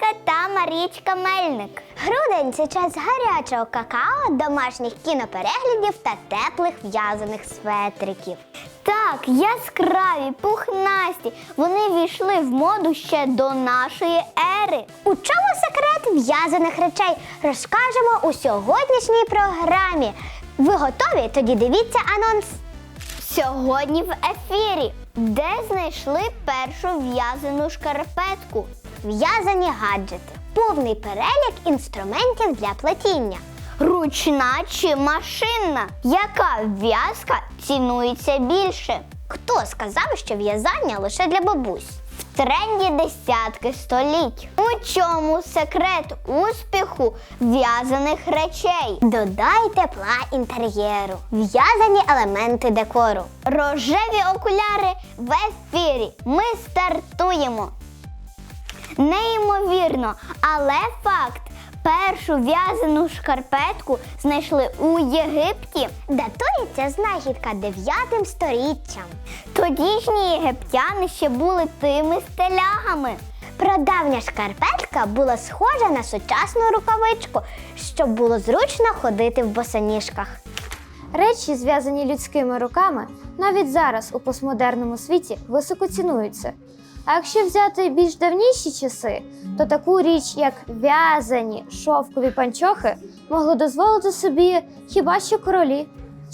Турянська та Марічка Мельник. Грудень це час гарячого какао, домашніх кінопереглядів та теплих в'язаних светриків. Так, яскраві, пухнасті. Вони війшли в моду ще до нашої ери. У чому секрет в'язаних речей розкажемо у сьогоднішній програмі. Ви готові? Тоді дивіться анонс. Сьогодні в ефірі, де знайшли першу в'язану шкарпетку. В'язані гаджети. Повний перелік інструментів для плетіння. Ручна чи машинна? Яка в'язка цінується більше? Хто сказав, що в'язання лише для бабусь? В тренді десятки століть. У чому секрет успіху в'язаних речей? Додай тепла інтер'єру, в'язані елементи декору. Рожеві окуляри в ефірі. Ми стартуємо. Неймовірно, але факт. Першу в'язану шкарпетку знайшли у Єгипті. Датується знахідка 9 сторіччям. Тодішні єгиптяни ще були тими стелягами. Прадавня шкарпетка була схожа на сучасну рукавичку, щоб було зручно ходити в босоніжках. Речі, зв'язані людськими руками, навіть зараз у постмодерному світі високо цінуються. А якщо взяти більш давніші часи, то таку річ, як в'язані шовкові панчохи, могли дозволити собі хіба що королі.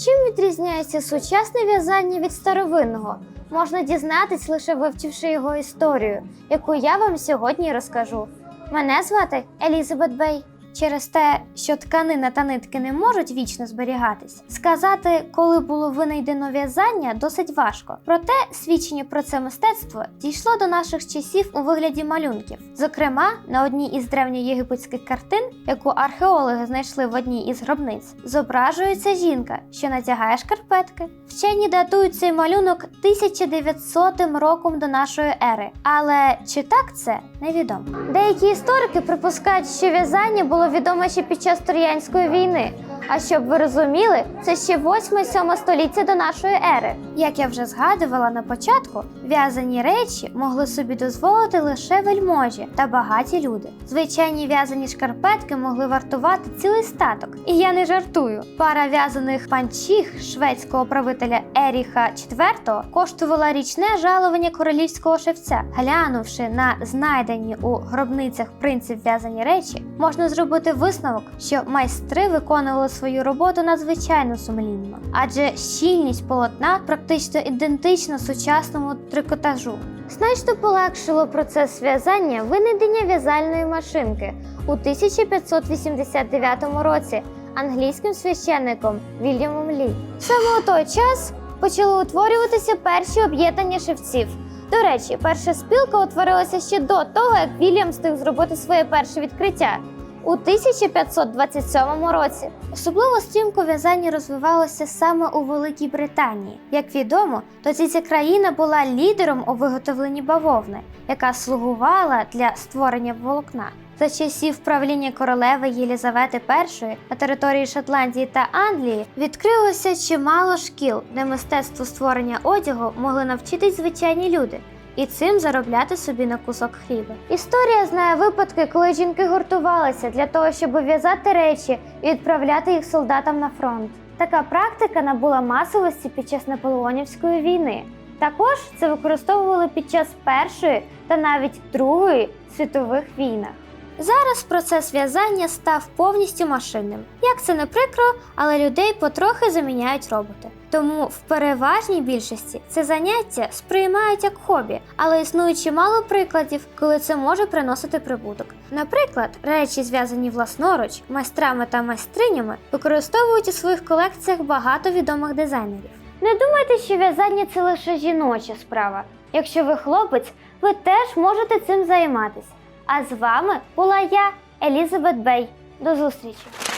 Чим відрізняється сучасне в'язання від старовинного? Можна дізнатись лише вивчивши його історію, яку я вам сьогодні розкажу. Мене звати Елізабет Бей. Через те, що тканина та нитки не можуть вічно зберігатись, сказати, коли було винайдено в'язання, досить важко. Проте свідчення про це мистецтво дійшло до наших часів у вигляді малюнків. Зокрема, на одній із древньоєгипетських картин, яку археологи знайшли в одній із гробниць, зображується жінка, що натягає шкарпетки. Вчені датують цей малюнок 1900 роком до нашої ери. Але чи так це невідомо. Деякі історики припускають, що в'язання було відоме ще під час Троянської війни. А щоб ви розуміли, це ще 8-7 століття до нашої ери. Як я вже згадувала на початку, в'язані речі могли собі дозволити лише вельможі та багаті люди. Звичайні в'язані шкарпетки могли вартувати цілий статок. І я не жартую. Пара в'язаних панчіх шведського правителя Еріха IV коштувала річне жалування королівського шевця. Глянувши на знайдені у гробницях принцип в'язані речі, можна зробити висновок, що майстри виконували свою роботу надзвичайно сумлінно, адже щільність полотна практично ідентична сучасному трикотажу. Значно полегшило процес в'язання винайдення в'язальної машинки у 1589 році англійським священником Вільямом Лі. Саме у той час почали утворюватися перші об'єднання шевців. До речі, перша спілка утворилася ще до того, як Вільям встиг зробити своє перше відкриття у 1527 році. Особливо стрімко в'язання розвивалося саме у Великій Британії. Як відомо, тоді ця країна була лідером у виготовленні бавовни, яка слугувала для створення волокна. За часів правління королеви Єлізавети І на території Шотландії та Англії відкрилося чимало шкіл, де мистецтво створення одягу могли навчитись звичайні люди і цим заробляти собі на кусок хліба. Історія знає випадки, коли жінки гуртувалися для того, щоб в'язати речі і відправляти їх солдатам на фронт. Така практика набула масовості під час Наполеонівської війни. Також це використовували під час Першої та навіть Другої світових війнах. Зараз процес в'язання став повністю машинним. Як це не прикро, але людей потрохи заміняють роботи. Тому в переважній більшості це заняття сприймають як хобі, але існує чимало прикладів, коли це може приносити прибуток. Наприклад, речі, зв'язані власноруч, майстрами та майстринями, використовують у своїх колекціях багато відомих дизайнерів. Не думайте, що в'язання це лише жіноча справа. Якщо ви хлопець, ви теж можете цим займатися. А з вами була я, Елізабет Бей. До зустрічі!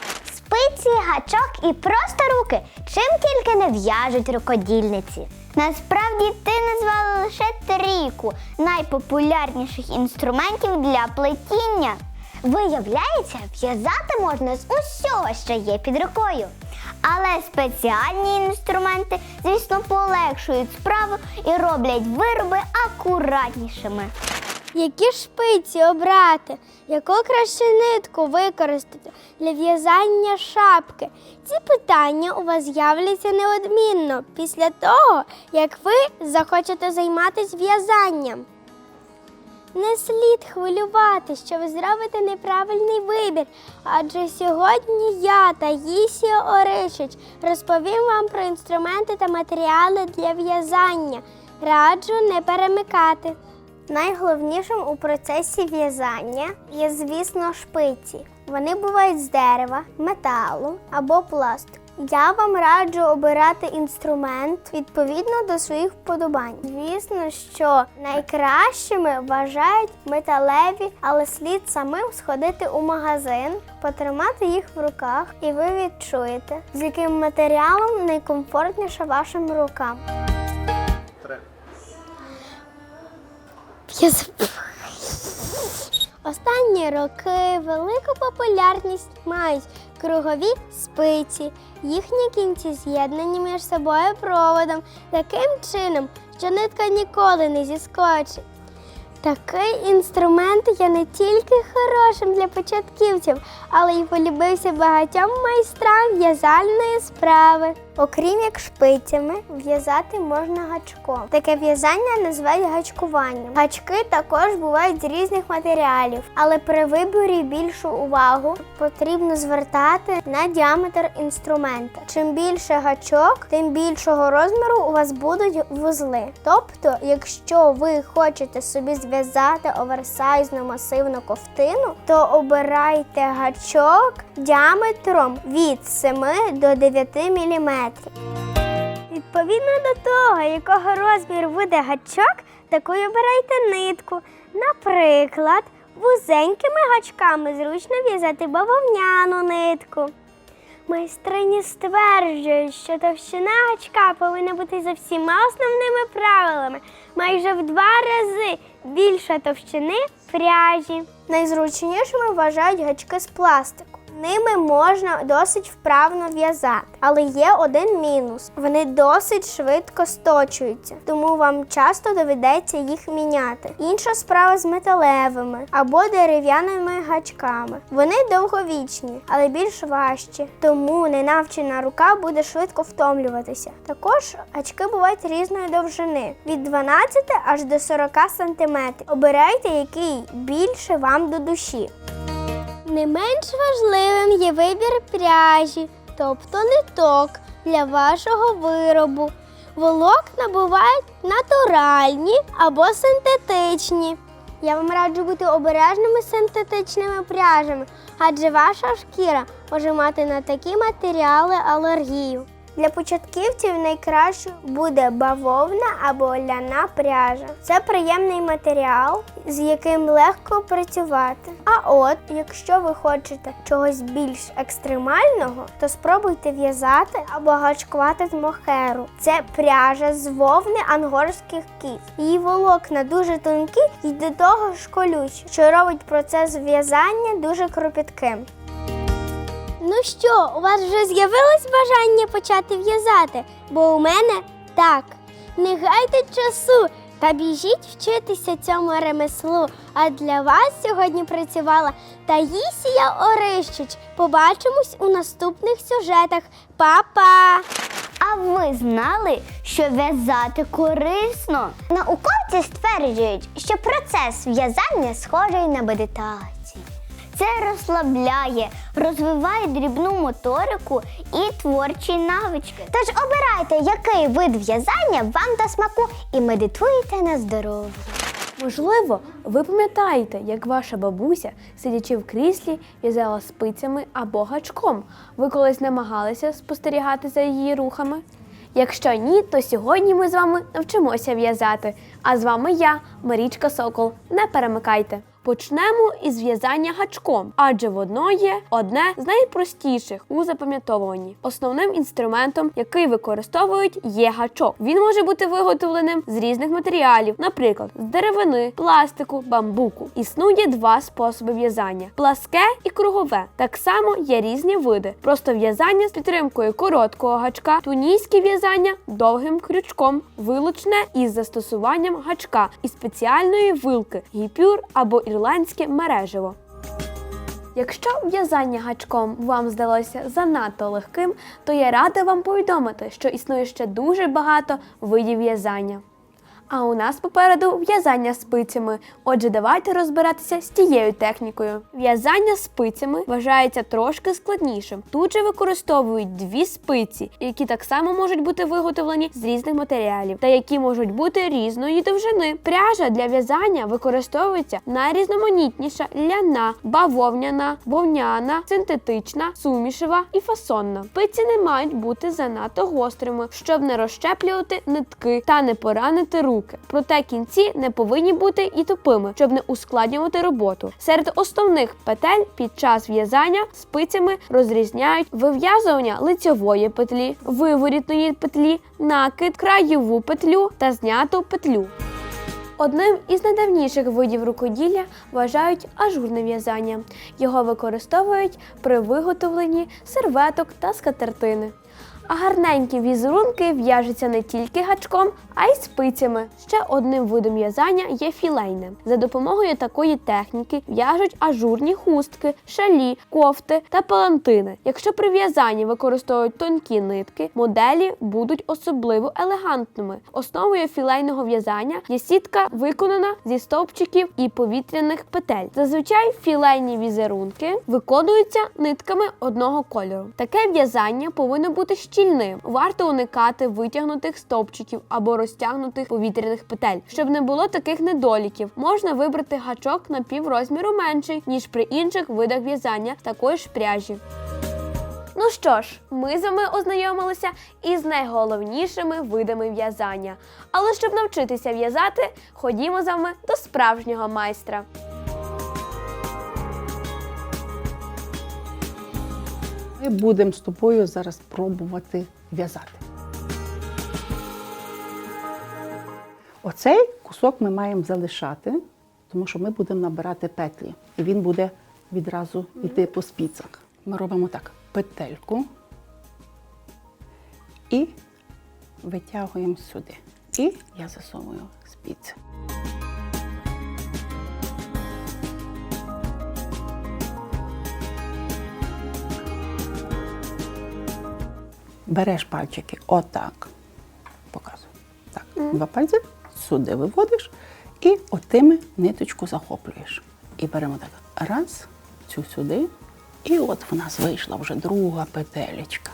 Спиці, гачок і просто руки. Чим тільки не в'яжуть рукодільниці. Насправді ти назвала лише трійку найпопулярніших інструментів для плетіння. Виявляється, в'язати можна з усього, що є під рукою. Але спеціальні інструменти, звісно, полегшують справу і роблять вироби акуратнішими. Які шпиці обрати, яку краще нитку використати для в'язання шапки? Ці питання у вас з'являться неодмінно після того, як ви захочете займатися в'язанням. Не слід хвилювати, що ви зробите неправильний вибір. Адже сьогодні я, Таїсія Оришич, розповім вам про інструменти та матеріали для в'язання. Раджу не перемикати. Найголовнішим у процесі в'язання є, звісно, шпиці. Вони бувають з дерева, металу або пластику. Я вам раджу обирати інструмент відповідно до своїх вподобань. Звісно, що найкращими вважають металеві, але слід самим сходити у магазин, потримати їх в руках, і ви відчуєте, з яким матеріалом найкомфортніше вашим рукам. Я. Останні роки велику популярність мають кругові спиці. Їхні кінці з'єднані між собою проводом таким чином, що нитка ніколи не зіскочить. Такий інструмент є не тільки хорошим для початківців, але й полюбився багатьом майстрам в'язальної справи. Окрім як шпицями, в'язати можна гачком. Таке в'язання називають гачкуванням. Гачки також бувають з різних матеріалів, але при виборі більшу увагу потрібно звертати на діаметр інструмента. Чим більше гачок, тим більшого розміру у вас будуть вузли. Тобто, якщо ви хочете собі зв'язати оверсайзну масивну ковтину, то обирайте гачок діаметром від 7 до 9 мм. Відповідно до того, якого розміру буде гачок, такою обирайте нитку. Наприклад, вузенькими гачками зручно в'язати бавовняну нитку. Майстрині стверджують, що товщина гачка повинна бути за всіма основними правилами майже в два рази більша товщини пряжі. Найзручнішими вважають гачки з пластику. Ними можна досить вправно в'язати, але є один мінус: вони досить швидко сточуються, тому вам часто доведеться їх міняти. Інша справа з металевими або дерев'яними гачками. Вони довговічні, але більш важчі, тому ненавчена рука буде швидко втомлюватися. Також гачки бувають різної довжини від 12 аж до 40 см. Обирайте, який більше вам до душі. Не менш важливим є вибір пряжі, тобто ниток для вашого виробу. Волокна бувають натуральні або синтетичні. Я вам раджу бути обережними синтетичними пряжами, адже ваша шкіра може мати на такі матеріали алергію. Для початківців найкраще буде бавовна або ляна пряжа. Це приємний матеріал, з яким легко працювати. А от, якщо ви хочете чогось більш екстремального, то спробуйте в'язати або гачкувати з мохеру. Це пряжа з вовни ангорських кіз. Її волокна дуже тонкі і до того ж колючі, що робить процес в'язання дуже кропітким. Ну що, у вас вже з'явилось бажання почати в'язати? Бо у мене так. Не гайте часу та біжіть вчитися цьому ремеслу. А для вас сьогодні працювала Таїсія Орищич. Побачимось у наступних сюжетах. Па-па! А ви знали, що в'язати корисно? Науковці стверджують, що процес в'язання схожий на медитацію. Це розслабляє, розвиває дрібну моторику і творчі навички. Тож обирайте, який вид в'язання вам до смаку і медитуйте на здоров'я. Можливо, ви пам'ятаєте, як ваша бабуся, сидячи в кріслі, в'язала спицями або гачком. Ви колись намагалися спостерігати за її рухами? Якщо ні, то сьогодні ми з вами навчимося в'язати. А з вами я, Марічка Сокол. Не перемикайте. Почнемо із в'язання гачком, адже воно є одне з найпростіших у запам'ятовуванні. Основним інструментом, який використовують, є гачок. Він може бути виготовленим з різних матеріалів, наприклад, з деревини, пластику, бамбуку. Існує два способи в'язання: пласке і кругове. Так само є різні види. Просто в'язання з підтримкою короткого гачка, тунійське в'язання довгим крючком, вилучне із застосуванням гачка і спеціальної вилки, гіпюр або ірландське мережево. Якщо в'язання гачком вам здалося занадто легким, то я рада вам повідомити, що існує ще дуже багато видів в'язання. А у нас попереду в'язання спицями. Отже, давайте розбиратися з тією технікою. В'язання спицями вважається трошки складнішим. Тут же використовують дві спиці, які так само можуть бути виготовлені з різних матеріалів, та які можуть бути різної довжини. Пряжа для в'язання використовується найрізноманітніша ляна, бавовняна, вовняна, синтетична, сумішева і фасонна. Спиці не мають бути занадто гострими, щоб не розщеплювати нитки та не поранити руки. Проте кінці не повинні бути і тупими, щоб не ускладнювати роботу. Серед основних петель під час в'язання спицями розрізняють вив'язування лицьової петлі, виворітної петлі, накид, краєву петлю та зняту петлю. Одним із найдавніших видів рукоділля вважають ажурне в'язання. Його використовують при виготовленні серветок та скатертини. А гарненькі візерунки в'яжуться не тільки гачком, а й спицями. Ще одним видом в'язання є філейне. За допомогою такої техніки в'яжуть ажурні хустки, шалі, кофти та палантини. Якщо при в'язанні використовують тонкі нитки, моделі будуть особливо елегантними. Основою філейного в'язання є сітка, виконана зі стовпчиків і повітряних петель. Зазвичай філейні візерунки виконуються нитками одного кольору. Таке в'язання повинно бути щільним. Варто уникати витягнутих стовпчиків або розтягнутих повітряних петель. Щоб не було таких недоліків, можна вибрати гачок на піврозміру менший, ніж при інших видах в'язання такої ж пряжі. Ну що ж, ми з вами ознайомилися із найголовнішими видами в'язання. Але щоб навчитися в'язати, ходімо з вами до справжнього майстра. Ми будемо з тобою зараз пробувати в'язати. Оцей кусок ми маємо залишати, тому що ми будемо набирати петлі. І він буде відразу йти по спицях. Ми робимо так: петельку і витягуємо сюди. І я засовую спиці. Береш пальчики отак. Показую. Так, два пальці сюди виводиш і отими ниточку захоплюєш. І беремо так. Раз, цю сюди. І от в нас вийшла вже друга петелечка.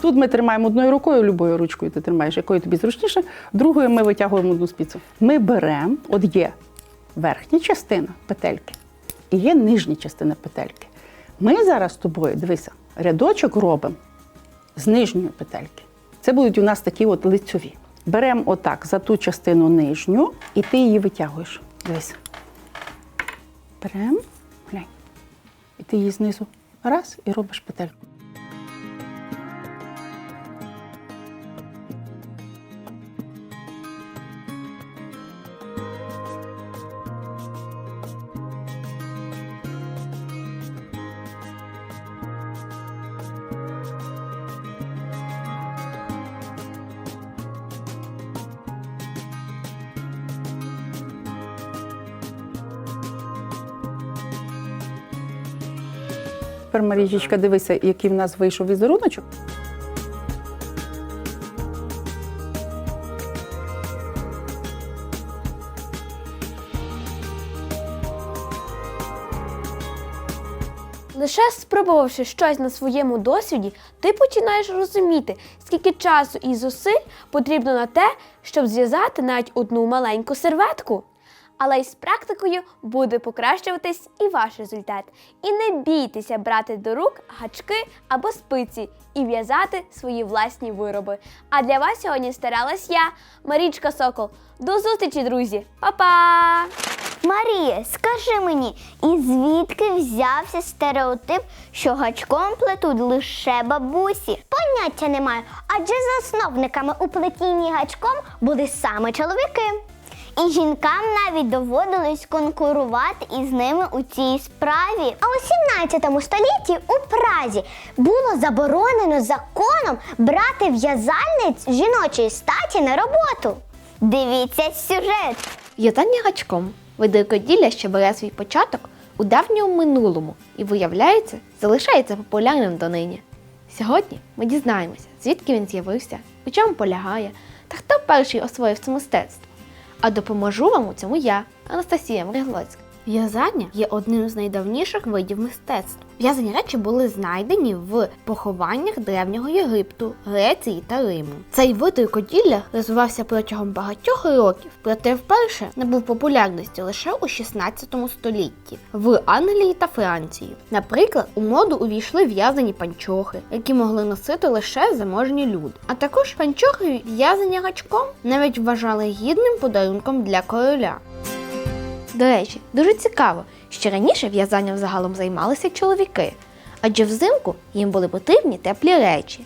Тут ми тримаємо одною рукою, любою ручкою ти тримаєш, якою тобі зручніше, другою ми витягуємо одну спицю. Ми беремо, от є верхня частина петельки і є нижня частина петельки. Ми зараз з тобою, дивися, рядочок робимо з нижньої петельки. Це будуть у нас такі от лицьові. Беремо отак за ту частину нижню, і ти її витягуєш. Дивись. Беремо, глянь. І ти її знизу раз і робиш петельку. Марічечка, дивися, який в нас вийшов візеруночок. Лише спробувавши щось на своєму досвіді, ти починаєш розуміти, скільки часу і зусиль потрібно на те, щоб зв'язати навіть одну маленьку серветку. Але й з практикою буде покращуватись і ваш результат. І не бійтеся брати до рук гачки або спиці і в'язати свої власні вироби. А для вас сьогодні старалась я, Марічка Сокол. До зустрічі, друзі! Па-па! Марія, скажи мені, і звідки взявся стереотип, що гачком плетуть лише бабусі? Поняття не маю, адже засновниками у плетінні гачком були саме чоловіки. І жінкам навіть доводилось конкурувати із ними у цій справі. А у 17 столітті у Празі було заборонено законом брати в'язальниць жіночої статі на роботу. Дивіться сюжет. В'язання гачком види рукоділля, що бере свій початок у давньому минулому і, виявляється, залишається популярним донині. Сьогодні ми дізнаємося, звідки він з'явився, у чому полягає та хто перший освоїв це мистецтво. А допоможу вам у цьому я, Анастасія Мриглоцька. В'язання є одним з найдавніших видів мистецтва. В'язані речі були знайдені в похованнях древнього Єгипту, Греції та Риму. Цей вид рукоділля розвивався протягом багатьох років, проте вперше набув популярності лише у 16 столітті в Англії та Франції. Наприклад, у моду увійшли в'язані панчохи, які могли носити лише заможні люди. А також панчохи, в'язані гачком, навіть вважали гідним подарунком для короля. До речі, дуже цікаво, що раніше в'язанням загалом займалися чоловіки, адже взимку їм були потрібні теплі речі.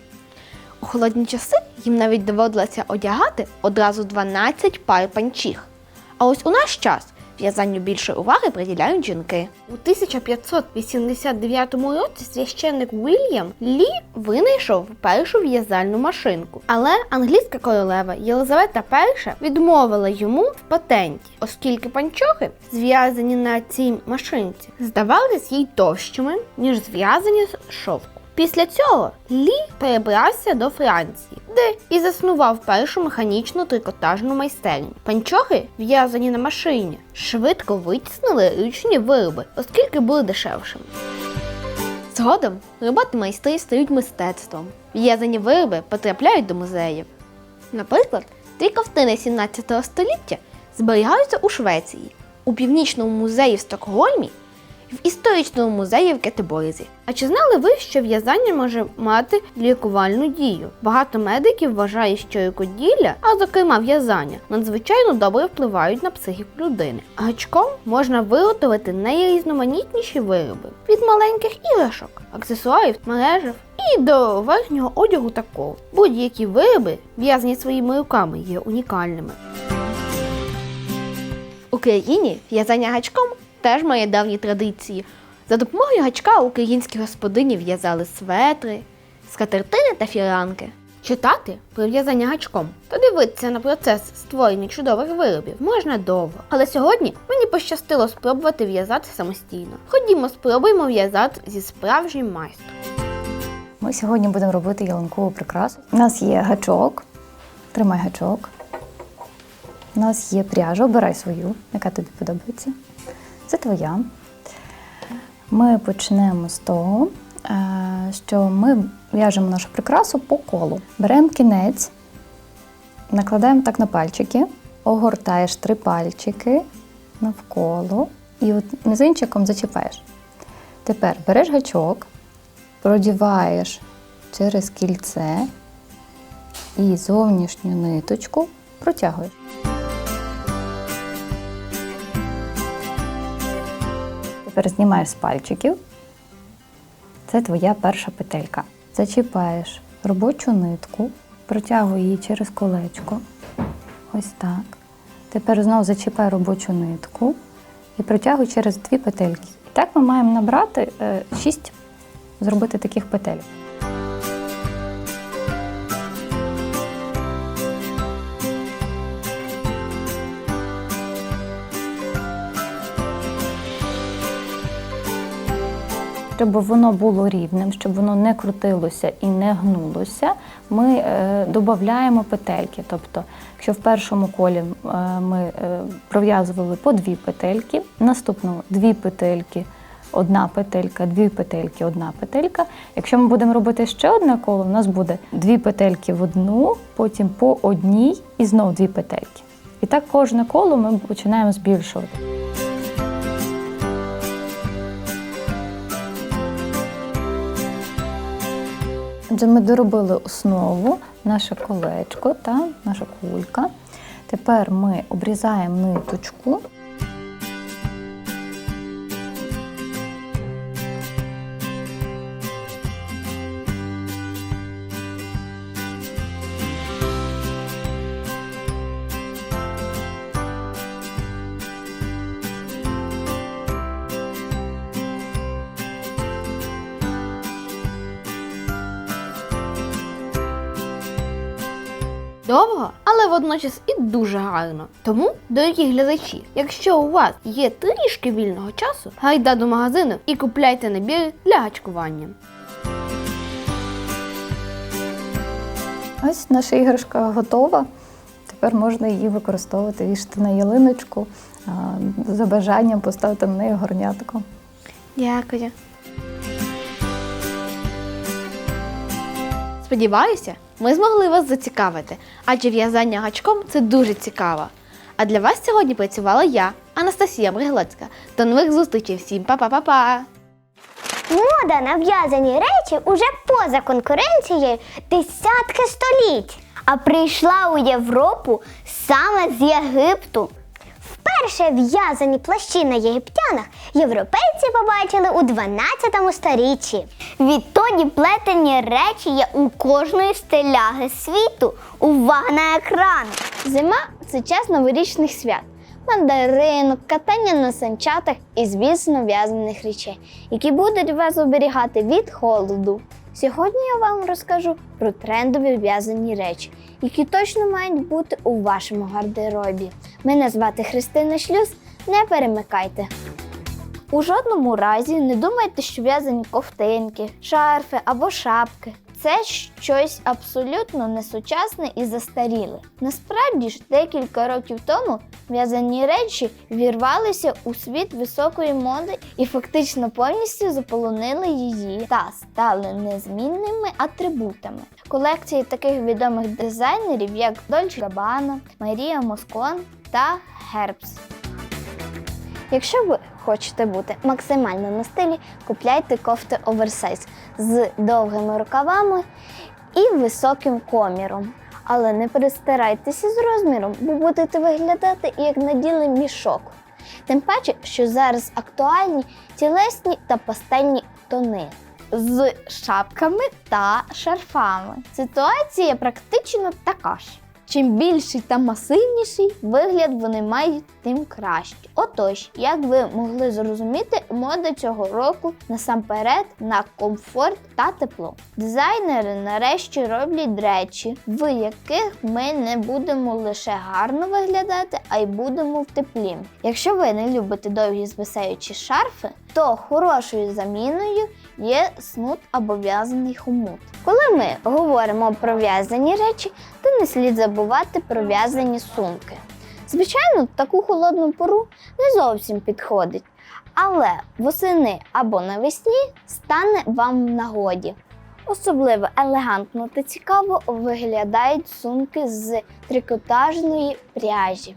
У холодні часи їм навіть доводилося одягати одразу 12 пар панчіх. А ось у наш час в'язанню більше уваги приділяють жінки. У 1589 році священник Вільям Лі винайшов першу в'язальну машинку. Але англійська королева Єлизавета І відмовила йому в патенті, оскільки панчохи, зв'язані на цій машинці, здавалися їй товщими, ніж зв'язані з шовку. Після цього Лі перебрався до Франції, де і заснував першу механічну трикотажну майстерню. Панчохи, в'язані на машині, швидко витіснили ручні вироби, оскільки були дешевшими. Згодом роботи майстри стають мистецтвом. В'язані вироби потрапляють до музеїв. Наприклад, дві ковтини 17 століття зберігаються у Швеції, у північному музеї в Стокгольмі в історичному музеї в Кетеборзі. А чи знали ви, що в'язання може мати лікувальну дію? Багато медиків вважають, що рукоділля, а зокрема в'язання, надзвичайно добре впливають на психіку людини. Гачком можна виготовити найрізноманітніші вироби від маленьких іграшок, аксесуарів, мережів і до верхнього одягу такого. Будь-які вироби, в'язані своїми руками, є унікальними. В Україні в'язання гачком теж має давні традиції. За допомогою гачка українські господині в'язали светри, скатертини та фіранки. Читати про в'язання гачком та дивитися на процес створення чудових виробів можна довго. Але сьогодні мені пощастило спробувати в'язати самостійно. Ходімо, спробуємо в'язати зі справжнім майстром. Ми сьогодні будемо робити ялинкову прикрасу. У нас є гачок. Тримай гачок. У нас є пряжа, обирай свою, яка тобі подобається. Це твоя. Ми почнемо з того, е, що ми в'яжемо нашу прикрасу по колу. Беремо кінець, накладаємо так на пальчики, огортаєш три пальчики навколо і от мізинчиком зачіпаєш. Тепер береш гачок, продіваєш через кільце і зовнішню ниточку протягуєш. Тепер знімаєш з пальчиків. Це твоя перша петелька. Зачіпаєш робочу нитку, протягуй її через колечко. Ось так. Тепер знову зачіпай робочу нитку і протягуй через дві петельки. І так ми маємо набрати 6 зробити таких петель. Щоб воно було рівним, щоб воно не крутилося і не гнулося, ми е, додаємо петельки. Тобто, якщо в першому колі е, ми е, пров'язували по дві петельки, наступного дві петельки, одна петелька, дві петельки, одна петелька. Якщо ми будемо робити ще одне коло, у нас буде дві петельки в одну, потім по одній і знов дві петельки. І так кожне коло ми починаємо збільшувати. Отже, ми доробили основу, наше колечко та наша кулька. Тепер ми обрізаємо ниточку. Водночас і дуже гарно. Тому, дорогі глядачі, якщо у вас є трішки вільного часу, гайда до магазину і купляйте набір для гачкування. Ось наша іграшка готова. Тепер можна її використовувати, вішати на ялиночку, за бажанням поставити на неї горнятко. Дякую. Сподіваюся, ми змогли вас зацікавити, адже в'язання гачком це дуже цікаво. А для вас сьогодні працювала я, Анастасія Бриглоцька. До нових зустрічей всім па-па-па-па! Мода на в'язані речі уже поза конкуренцією десятки століть, а прийшла у Європу саме з Єгипту. Вперше в'язані плащі на єгиптянах європейці побачили у 12 сторіччі. Відтоді плетені речі є у кожної стиляги світу. Увага на екран! Зима це час новорічних свят, мандаринок, катання на санчатах і, звісно, в'язаних речей, які будуть вас оберігати від холоду. Сьогодні я вам розкажу про трендові в'язані речі, які точно мають бути у вашому гардеробі. Мене звати Христина Шлюз. Не перемикайте. У жодному разі не думайте, що в'язані ковтинки, шарфи або шапки. Це щось абсолютно несучасне і застаріле. Насправді ж, декілька років тому в'язані речі вірвалися у світ високої моди і фактично повністю заполонили її та стали незмінними атрибутами. Колекції таких відомих дизайнерів, як Dolce Gabbana, Марія Москон та Herbst. Якщо ви хочете бути максимально на стилі, купляйте кофти оверсайз з довгими рукавами і високим коміром. Але не перестарайтеся з розміром, бо будете виглядати як наділий мішок. Тим паче, що зараз актуальні тілесні та пастельні тони з шапками та шарфами. Ситуація практично така ж. Чим більший та масивніший вигляд вони мають, тим краще. Отож, як ви могли зрозуміти, мода цього року насамперед на комфорт та тепло. Дизайнери нарешті роблять речі, в яких ми не будемо лише гарно виглядати, а й будемо в теплі. Якщо ви не любите довгі звисаючі шарфи, то хорошою заміною є снуд або в'язаний хомут. Коли ми говоримо про в'язані речі, то не слід забувати про в'язані сумки. Звичайно, таку холодну пору не зовсім підходить, але восени або навесні стане вам в нагоді. Особливо елегантно та цікаво виглядають сумки з трикотажної пряжі.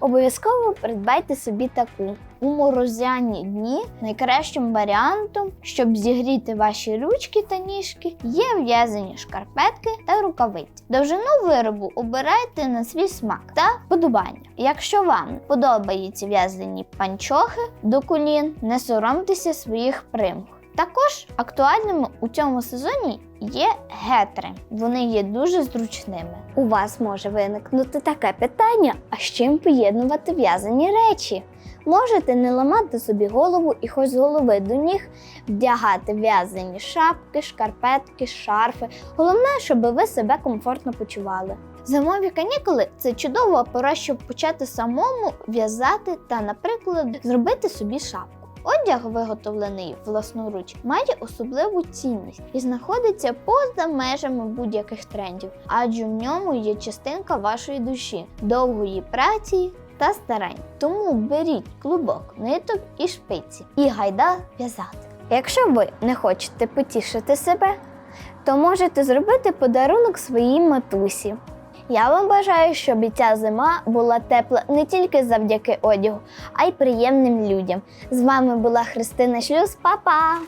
Обов'язково придбайте собі таку. У морозяні дні найкращим варіантом, щоб зігріти ваші ручки та ніжки, є в'язані шкарпетки та рукавиці. Довжину виробу обирайте на свій смак та вподобання. Якщо вам подобаються в'язані панчохи до колін, не соромтеся своїх примх. Також актуальними у цьому сезоні є гетри. Вони є дуже зручними. У вас може виникнути таке питання: а з чим поєднувати в'язані речі? Можете не ламати собі голову і хоч з голови до ніг вдягати в'язані шапки, шкарпетки, шарфи. Головне, щоб ви себе комфортно почували. Зимові канікули це чудова пора, щоб почати самому в'язати та, наприклад, зробити собі шапку. Одяг, виготовлений власноруч, має особливу цінність і знаходиться поза межами будь-яких трендів, адже в ньому є частинка вашої душі, довгої праці та старань. Тому беріть клубок, ниток і шпиці і гайда в'язати. Якщо ви не хочете потішити себе, то можете зробити подарунок своїй матусі. Я вам бажаю, щоб і ця зима була тепла не тільки завдяки одягу, а й приємним людям. З вами була Христина Шлюз. Па-па!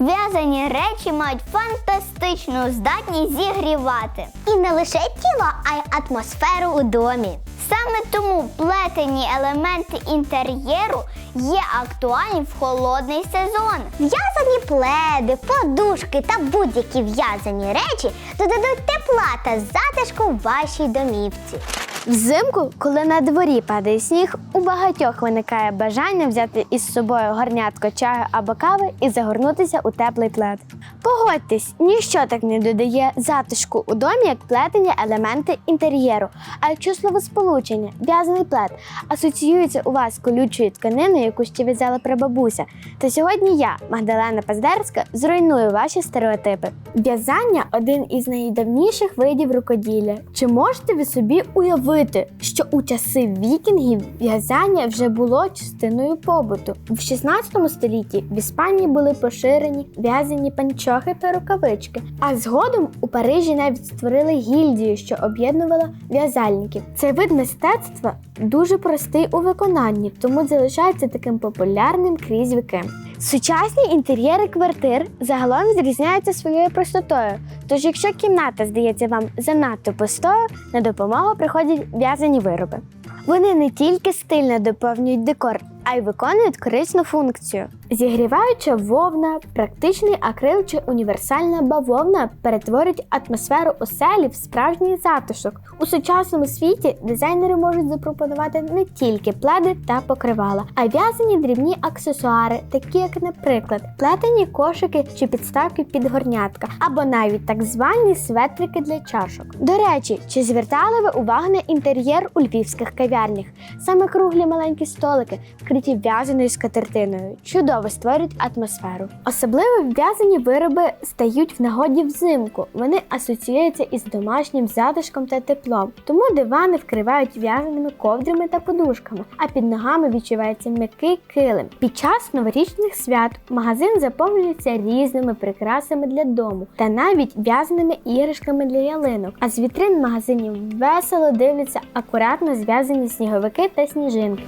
В'язані речі мають фантастичну здатність зігрівати. І не лише тіло, а й атмосферу у домі. Саме тому плетені елементи інтер'єру є актуальні в холодний сезон. В'язані пледи, подушки та будь-які в'язані речі додадуть тепла та затишку вашій домівці. Взимку, коли на дворі падає сніг, у багатьох виникає бажання взяти із собою горнятко чаю або кави і загорнутися у теплий плед. Погодьтесь, ніщо так не додає затишку у домі, як плетені елементи інтер'єру. А якщо словосполучення в'язаний плед асоціюється у вас з колючою тканиною, яку ще в'язала прабабуся, то сьогодні я, Магдалена Паздерська, зруйную ваші стереотипи. В'язання один із найдавніших видів рукоділля. Чи можете ви собі уявити, що у часи вікінгів в'язання вже було частиною побуту? В 16 столітті в Іспанії були поширені в'язані панчохи та рукавички, а згодом у Парижі навіть створили гільдію, що об'єднувала в'язальників. Цей вид мистецтва дуже простий у виконанні, тому залишається таким популярним крізь віки. Сучасні інтер'єри квартир загалом відрізняються своєю простотою. Тож, якщо кімната здається вам занадто пустою, на допомогу приходять в'язані вироби. Вони не тільки стильно доповнюють декор, а й виконують корисну функцію. Зігріваюча вовна, практичний акрил чи універсальна бавовна перетворюють атмосферу оселі в справжній затишок. У сучасному світі дизайнери можуть запропонувати не тільки пледи та покривала, а й в'язані дрібні аксесуари, такі як, наприклад, плетені кошики чи підставки під горнятка, або навіть так звані светрики для чашок. До речі, чи звертали ви увагу на інтер'єр у львівських кав'ярнях? Саме круглі маленькі столики, вкриті в'язаною скатертиною, чудово створюють атмосферу. Особливо в'язані вироби стають в нагоді взимку. Вони асоціюються із домашнім затишком та теплом. Тому дивани вкривають в'язаними ковдрами та подушками, а під ногами відчувається м'який килим. Під час новорічних свят магазин заповнюється різними прикрасами для дому та навіть в'язаними іграшками для ялинок. А з вітрин магазинів весело дивляться акуратно зв'язані сніговики та сніжинки.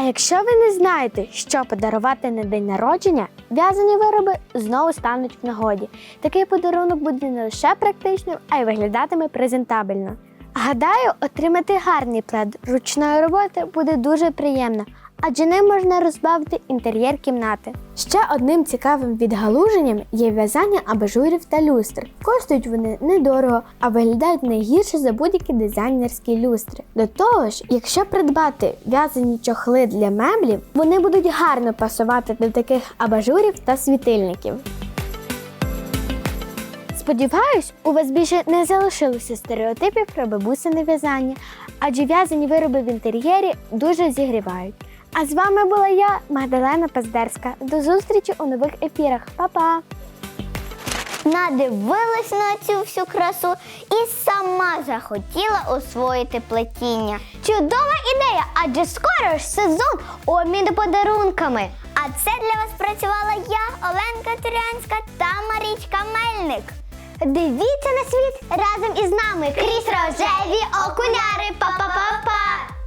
А якщо ви не знаєте, що подарувати на день народження, в'язані вироби знову стануть в нагоді. Такий подарунок буде не лише практичним, а й виглядатиме презентабельно. Гадаю, отримати гарний плед ручної роботи буде дуже приємно, адже ним можна розбавити інтер'єр кімнати. Ще одним цікавим відгалуженням є в'язання абажурів та люстр. Коштують вони недорого, а виглядають не гірше за будь-які дизайнерські люстри. До того ж, якщо придбати в'язані чохли для меблів, вони будуть гарно пасувати до таких абажурів та світильників. Сподіваюсь, у вас більше не залишилося стереотипів про бабусине в'язання, адже в'язані вироби в інтер'єрі дуже зігрівають. А з вами була я, Магдалена Паздерська. До зустрічі у нових ефірах. Па-па! Надивилась на цю всю красу і сама захотіла освоїти плетіння. Чудова ідея, адже скоро ж сезон обміну подарунками. А це для вас працювала я, Оленка Турянська та Марічка Мельник. Дивіться на світ разом із нами крізь рожеві окуляри. Па-па-па-па!